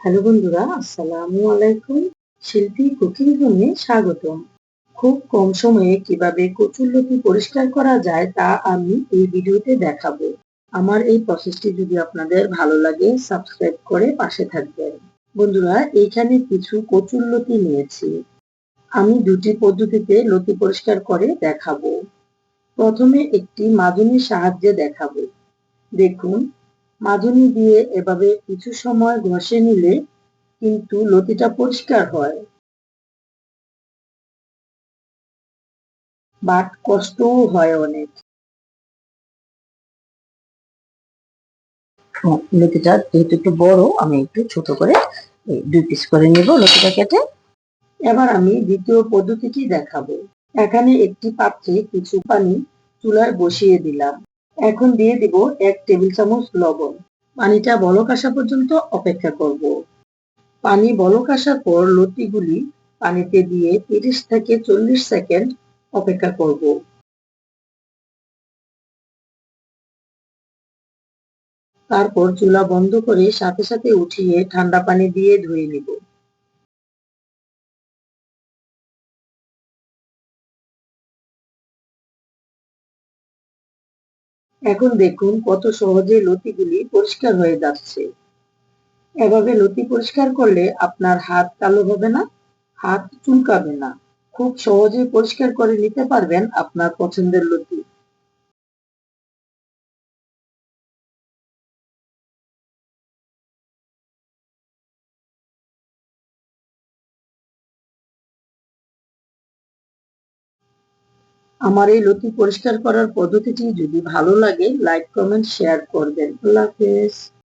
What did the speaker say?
Hello বন্ধুরা, আসসালামু আলাইকুম। শিল্পী কুকিং হোমে স্বাগতম। খুব কম সময়ে কীভাবে কচুরলতি পরিষ্কার করা যায় তা আমি এই ভিডিওতে দেখাবো। আমার এই প্রসেসটি যদি আপনাদের ভালো লাগে সাবস্ক্রাইব করে পাশে থাকবেন। বন্ধুরা, এইখানে কিছু কচুরলতি নিয়েছি। আমি দুটি পদ্ধতিতে লতি পরিষ্কার করে দেখাবো। প্রথমে একটি মাজনির সাহায্যে দেখাবো। দেখুন মাজনি দিয়ে এভাবে কিছু সময় ঘষে নিলে কিন্তু লতিটা পরিষ্কার হয়। বাট কষ্টও হয় অনেক। লতিটা যেহেতু একটু বড় আমি একটু ছোট করে দুই পিস করে নিব লতিটা কেটে। এবার আমি দ্বিতীয় পদ্ধতিটি দেখাবো। এখানে একটি পাত্রে কিছু পানি চুলায় বসিয়ে দিলাম। এখন দিয়ে দিব এক টেবিল চামচ লবণ। পানিটা বলক আসা পর্যন্ত অপেক্ষা করব। পানি বলক আসার পর লতিগুলি পানিতে দিয়ে তিরিশ থেকে চল্লিশ সেকেন্ড অপেক্ষা করব। তারপর চুলা বন্ধ করে সাথে সাথে উঠিয়ে ঠান্ডা পানি দিয়ে ধুয়ে নিব। এখন দেখুন কত সহজে লতিগুলি পরিষ্কার হয়ে যাচ্ছে। এভাবে লতি পরিষ্কার করলে আপনার হাত কালো হবে না, হাত চুলকাবে না। খুব সহজে পরিষ্কার করে নিতে পারবেন আপনার পছন্দের লতি। আমার এই লতি পরিষ্কার করার পদ্ধতিটি যদি ভালো লাগে লাইক কমেন্ট শেয়ার করবেন। আল্লাহ হাফেজ।